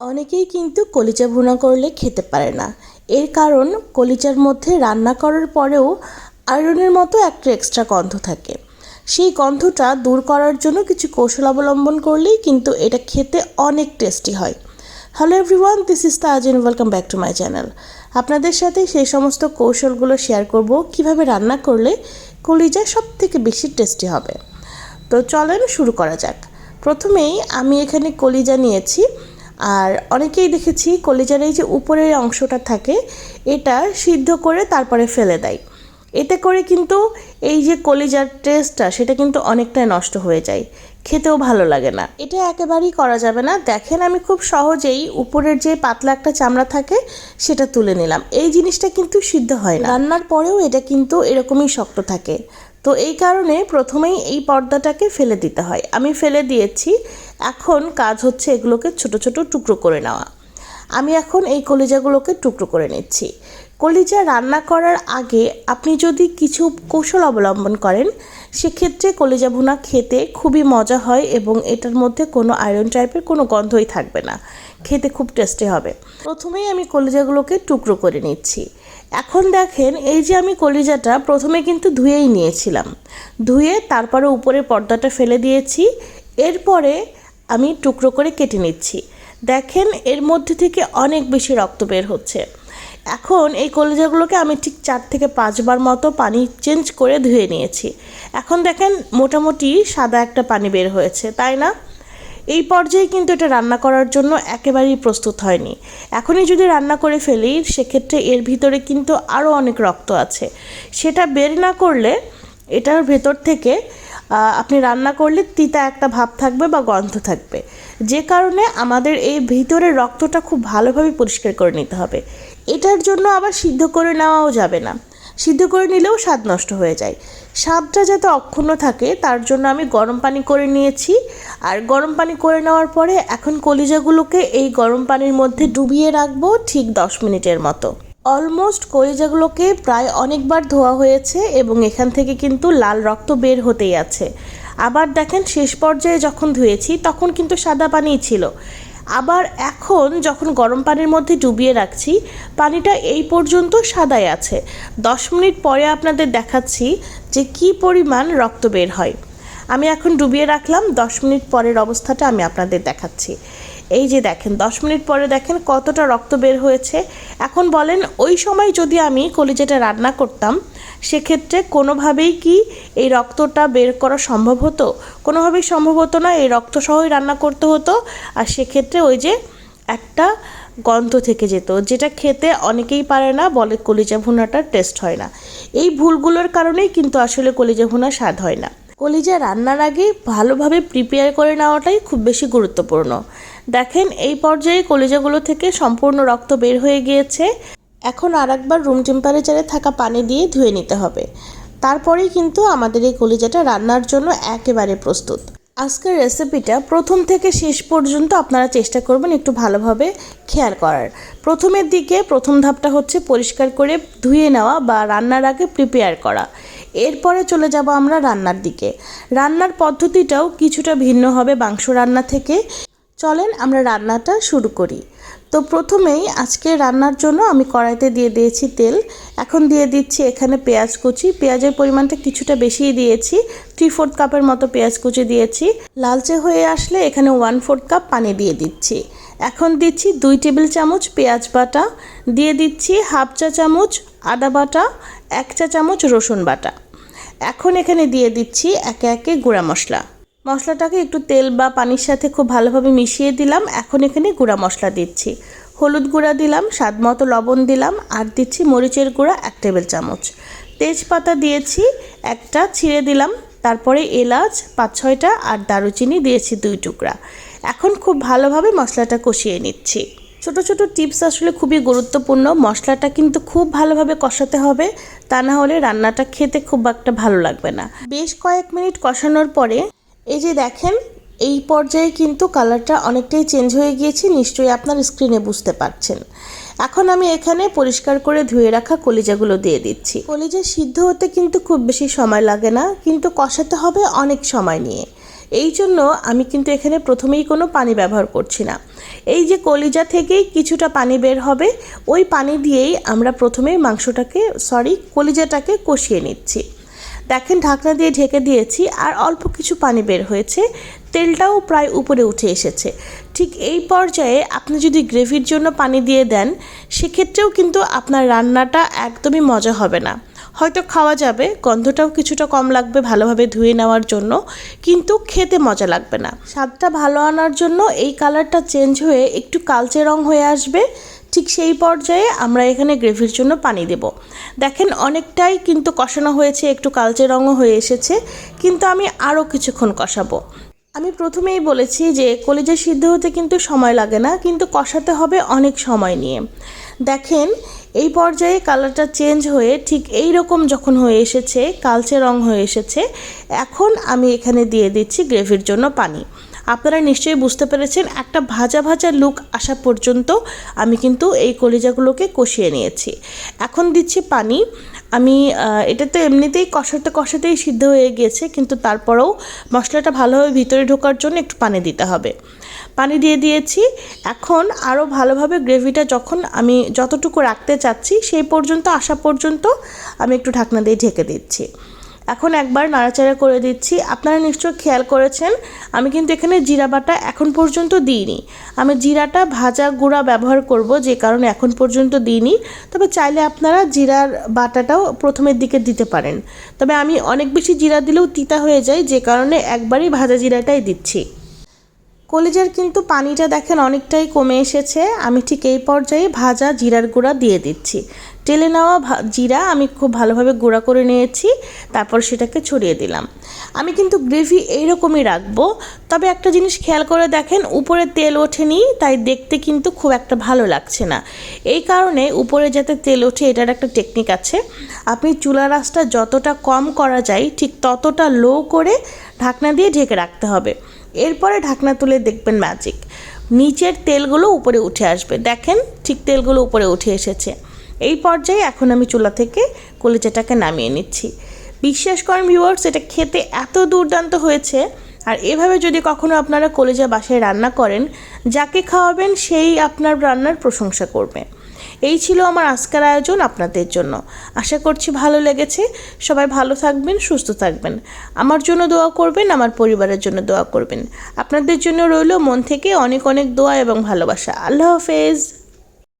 অনেকেই কিন্তু কলিজা ভুনা করলে খেতে পারে না। এর কারণ, কলিজার মধ্যে রান্না করার পরেও আয়রনের মতো একটা এক্সট্রা গন্ধ থাকে। সেই গন্ধটা দূর করার জন্য কিছু কৌশল অবলম্বন করলেই কিন্তু এটা খেতে অনেক টেস্টি হয়। Hello everyone this is Tajin welcome back to my channel আপনাদের সাথে সেই সমস্ত কৌশলগুলো শেয়ার করব কীভাবে রান্না করলে কলিজা সব থেকে বেশি টেস্টি হবে। তো চলেন শুরু করা যাক। প্রথমেই আমি এখানে কলিজা নিয়েছি। আর অনেকেই দেখেছি কলিজার এই যে উপরের অংশটা থাকে, এটা সিদ্ধ করে তারপরে ফেলে দেয়। এতে করে কিন্তু এই যে কলিজার টেস্টটা সেটা কিন্তু অনেকটাই নষ্ট হয়ে যায়। খেতেও ভালো লাগে না। এটা একেবারেই করা যাবে না। দেখেন, আমি খুব সহজেই উপরের যে পাতলা একটা চামড়া থাকে, সেটা তুলে নিলাম। এই জিনিসটা কিন্তু সিদ্ধ হয় না। রান্নার পরেও এটা কিন্তু এরকমই শক্ত থাকে। তো এই কারণে প্রথমেই এই পর্দাটাকে ফেলে দিতে হয়। আমি ফেলে দিয়েছি। এখন কাজ হচ্ছে এগুলোকে ছোট ছোট টুকরো করে নেওয়া। আমি এখন এই কলিজাগুলোকে টুকরো করে নিচ্ছি। কলিজা রান্না করার আগে আপনি যদি কিছু কৌশল অবলম্বন করেন, সেক্ষেত্রে কলিজা ভুনা খেতে খুবই মজা হয় এবং এটার মধ্যে কোনো আয়রন টাইপের কোনো গন্ধই থাকবে না। খেতে খুব টেস্টি হবে। প্রথমেই আমি কলিজাগুলোকে টুকরো করে নিচ্ছি। এখন দেখেন, এই যে আমি কলিজাটা প্রথমে কিন্তু ধুয়েই নিয়েছিলাম। ধুয়ে তারপরে উপরে পর্দাটা ফেলে দিয়েছি। এরপরে আমি টুকরো করে কেটে নিচ্ছি। দেখেন, এর মধ্যে থেকে অনেক বেশি রক্ত বের হচ্ছে। এখন এই কলিজাগুলোকে আমি ঠিক চার থেকে পাঁচবার মতো পানি চেঞ্জ করে ধুয়ে নিয়েছি। এখন দেখেন, মোটামুটি সাদা একটা পানি বের হয়েছে, তাই না? এই পর্যায়ে কিন্তু এটা রান্না করার জন্য একেবারেই প্রস্তুত হয়নি। এখনই যদি রান্না করে ফেলি, সেক্ষেত্রে এর ভিতরে কিন্তু আরও অনেক রক্ত আছে। সেটা বের না করলে, এটার ভেতর থেকে আপনি রান্না করলে তিতা একটা ভাব থাকবে বা গন্ধ থাকবে। যে কারণে আমাদের এই ভিতরের রক্তটা খুব ভালোভাবে পরিষ্কার করে নিতে হবে। এটার জন্য আবার সিদ্ধ করে নেওয়াও যাবে না। সিদ্ধ করে নিলেও স্বাদ নষ্ট হয়ে যায়। স্বাদটা যাতে অক্ষুণ্ণ থাকে, তার জন্য আমি গরম পানি করে নিয়েছি। আর গরম পানি করে নেওয়ার পরে এখন কলিজাগুলোকে এই গরম পানির মধ্যে ডুবিয়ে রাখব ঠিক দশ মিনিটের মতো। অলমোস্ট কলিজাগুলোকে প্রায় অনেকবার ধোয়া হয়েছে এবং এখান থেকে কিন্তু লাল রক্ত বের হতেই আছে। আবার দেখেন শেষ পর্যায়ে যখন ধুয়েছি, তখন কিন্তু সাদা পানিই ছিল। আবার এখন যখন গরম পানির মধ্যে ডুবিয়ে রাখছি, পানিটা এই পর্যন্ত সাদাই আছে। দশ মিনিট পরে আপনাদের দেখাচ্ছি যে কি পরিমাণ রক্ত বের হয়। আমি এখন ডুবিয়ে রাখলাম, দশ মিনিট পরের অবস্থাটা আমি আপনাদের দেখাচ্ছি। এই যে দেখেন, দশ মিনিট পরে দেখেন কতটা রক্ত বের হয়েছে। এখন বলেন, ওই সময় যদি আমি কলিজাটা রান্না করতাম সেক্ষেত্রে কোনোভাবেই কি এই রক্তটা বের করা সম্ভব হতো? কোনোভাবেই সম্ভব হতো না এই রক্ত সহই রান্না করতে হতো। আর সেক্ষেত্রে ওই যে একটা গন্ধ থেকে যেত, যেটা খেতে অনেকেই পারে না, বলে কলিজা ভুনাটার টেস্ট হয় না। এই ভুলগুলোর কারণেই কিন্তু আসলে কলিজা ভুনা স্বাদ হয় না। কলিজা রান্নার আগে ভালোভাবে প্রিপেয়ার করে নেওয়াটাই খুব বেশি গুরুত্বপূর্ণ। দেখেন এই পর্যায়ে কলিজাগুলো থেকে সম্পূর্ণ রক্ত বের হয়ে গিয়েছে। এখন আর একবার রুম টেম্পারেচারে থাকা পানি দিয়ে ধুয়ে নিতে হবে। তারপরেই কিন্তু আমাদের এই কলিজাটা রান্নার জন্য একেবারে প্রস্তুত। আজকের রেসিপিটা প্রথম থেকে শেষ পর্যন্ত আপনারা চেষ্টা করবেন একটু ভালোভাবে খেয়াল করার। প্রথমের দিকে প্রথম ধাপটা হচ্ছে পরিষ্কার করে ধুয়ে নেওয়া বা রান্নার আগে প্রিপেয়ার করা। এরপরে চলে যাব আমরা রান্নার দিকে। রান্নার পদ্ধতিটাও কিছুটা ভিন্ন হবে মাংস রান্না থেকে। চলেন আমরা রান্নাটা শুরু করি। তো প্রথমেই আজকে রান্নার জন্য আমি কড়াইতে দিয়ে দিয়েছি তেল। এখন দিয়ে দিচ্ছি এখানে পেঁয়াজ কুচি। পেঁয়াজের পরিমাণটা কিছুটা বেশিই দিয়েছি। থ্রি ফোর্থ কাপের মতো পেঁয়াজ কুচি দিয়েছি। লালচে হয়ে আসলে এখানে ওয়ান ফোর্থ কাপ পানি দিয়ে দিচ্ছি। এখন দিচ্ছি দুই টেবিল চামচ পেঁয়াজ বাটা। দিয়ে দিচ্ছি হাফ চা চামচ আদা বাটা, এক চা চামচ রসুন বাটা। এখন এখানে দিয়ে দিচ্ছি একে একে গুঁড়া মশলা। মশলাটাকে একটু তেল বা পানির সাথে খুব ভালোভাবে মিশিয়ে দিলাম। এখন এখানে গুঁড়া মশলা দিচ্ছি। হলুদ গুঁড়া দিলাম, স্বাদ মতো লবণ দিলাম আর দিচ্ছি মরিচের গুঁড়া এক টেবিল চামচ। তেজপাতা দিয়েছি, একটা ছিঁড়ে দিলাম, তারপরে এলাচ, পাঁচ ছয়টা আর দারুচিনি দিয়েছি দুই টুকরা। এখন খুব ভালোভাবে মশলাটা কষিয়ে নিচ্ছি। ছোট ছোট টিপস আসলে খুবই গুরুত্বপূর্ণ। মশলাটা কিন্তু খুব ভালোভাবে কষাতে হবে, তা না হলে রান্নাটা খেতে খুব একটা ভালো লাগবে না। বেশ কয়েক মিনিট কষানোর পরে এই যে দেখেন, এই পর্যায়ে কিন্তু কালারটা অনেকটাই চেঞ্জ হয়ে গিয়েছে, নিশ্চয়ই আপনার স্ক্রিনে বুঝতে পারছেন। এখন আমি এখানে পরিষ্কার করে ধুয়ে রাখা কলিজাগুলো দিয়ে দিচ্ছি। কলিজা সিদ্ধ হতে কিন্তু খুব বেশি সময় লাগে না, কিন্তু কষাতে হবে অনেক সময় নিয়ে। এই জন্য আমি কিন্তু এখানে প্রথমেই কোনো পানি ব্যবহার করছি না। এই যে কলিজা থেকেই কিছুটা পানি বের হবে, ওই পানি দিয়েই আমরা প্রথমে মাংসটাকে সরি কলিজাটাকে কষিয়ে নিচ্ছি। দেখেন ঢাকনা দিয়ে ঢেকে দিয়েছি আর অল্প কিছু পানি বের হয়েছে। তেলটাও প্রায় উপরে উঠে এসেছে। ঠিক এই পর্যায়ে আপনি যদি গ্রেভির জন্য পানি দিয়ে দেন, সেক্ষেত্রেও কিন্তু আপনার রান্নাটা একদমই মজা হবে না। হয়তো খাওয়া যাবে, গন্ধটাও কিছুটা কম লাগবে ভালোভাবে ধুয়ে নেওয়ার জন্য, কিন্তু খেতে মজা লাগবে না। স্বাদটা ভালো আনার জন্য এই কালারটা চেঞ্জ হয়ে একটু কালচে রং হয়ে আসবে। ঠিক সেই পর্যায়ে আমরা এখানে গ্রেভির জন্য পানি দেব। দেখেন অনেকটাই কিন্তু কষানো হয়েছে, একটু কালচে রঙও হয়ে এসেছে, কিন্তু আমি আরও কিছুক্ষণ কষাবো। আমি প্রথমেই বলেছি যে কলিজা সিদ্ধ হতে কিন্তু সময় লাগে না, কিন্তু কষাতে হবে অনেক সময় নিয়ে। দেখেন এই পর্যায়ে কালারটা চেঞ্জ হয়ে ঠিক এই রকম যখন হয়ে এসেছে, কালচে রং হয়ে এসেছে, এখন আমি এখানে দিয়ে দিচ্ছি গ্রেভির জন্য পানি। আপনারা নিশ্চয়ই বুঝতে পেরেছেন, একটা ভাজা ভাজা লুক আসা পর্যন্ত আমি কিন্তু এই কলিজাগুলোকে কষিয়ে নিয়েছি। এখন দিচ্ছি পানি। আমি এটা তো এমনিতেই কষাতে কষাতেই সিদ্ধ হয়ে গিয়েছে, কিন্তু তারপরেও মশলাটা ভালোভাবে ভিতরে ঢোকার জন্য একটু পানি দিতে হবে। পানি দিয়ে দিয়েছি। এখন আরও ভালোভাবে গ্রেভিটা যখন আমি যতটুকু রাখতে চাচ্ছি, সেই পর্যন্ত, আসা পর্যন্ত আমি একটু ঢাকনা দিয়ে ঢেকে দিচ্ছি। এখন একবার নাড়াচাড়া করে দিচ্ছি। আপনারা নিশ্চয় খেয়াল করেছেন, আমি কিন্তু এখানে জিরা বাটা এখন পর্যন্ত দিইনি। আমি জিরাটা ভাজা গুঁড়া ব্যবহার করব, যে কারণে এখন পর্যন্ত দিইনি। তবে চাইলে আপনারা জিরার বাটাটাও প্রথমের দিকে দিতে পারেন। তবে আমি অনেক বেশি জিরা দিলেও তিতা হয়ে যায়, যে কারণে একবারই ভাজা জিরাটাই দিচ্ছি। কলিজার কিন্তু পানিটা দেখেন অনেকটাই কমে এসেছে। আমি ঠিক এই পর্যায়ে ভাজা জিরার গুঁড়া দিয়ে দিচ্ছি। টেলে নেওয়া জিরা আমি খুব ভালোভাবে গুঁড়া করে নিয়েছি, তারপর সেটাকে ছড়িয়ে দিলাম। আমি কিন্তু গ্রেভি এইরকমই রাখব, তবে একটা জিনিস খেয়াল করে দেখেন, উপরে তেল ওঠেনি, তাই দেখতে কিন্তু খুব একটা ভালো লাগছে না। এই কারণে উপরে যাতে তেল ওঠে, এটার একটা টেকনিক আছে। আপনি চুলা রাসটা যতটা কম করা যায়, ঠিক ততটা লো করে ঢাকনা দিয়ে ঢেকে রাখতে হবে। এরপরে ঢাকনা তুলে দেখবেন ম্যাজিক নিচের তেলগুলো উপরে উঠে আসবে। দেখেন ঠিক তেলগুলো উপরে উঠে এসেছে। এই পর্যায়ে এখন আমি চুলা থেকে কলিজাটাকে নামিয়ে নিচ্ছি। বিশ্বাস করেন ভিউয়ার্স এটা খেতে এত দুর্দান্ত হয়েছে। আর এভাবে যদি কখনো আপনারা কলিজা বাসায় রান্না করেন, যাকে খাওয়াবেন সেই আপনার রান্নার প্রশংসা করবে। এই ছিল আমার আজকের আয়োজন আপনাদের জন্য। আশা করছি ভালো লেগেছে। সবাই ভালো থাকবেন, সুস্থ থাকবেন। আমার জন্য দোয়া করবেন, আমার পরিবারের জন্য দোয়া করবেন। আপনাদের জন্য রইল মন থেকে অনেক অনেক দোয়া এবং ভালোবাসা। আল্লাহ হাফেজ।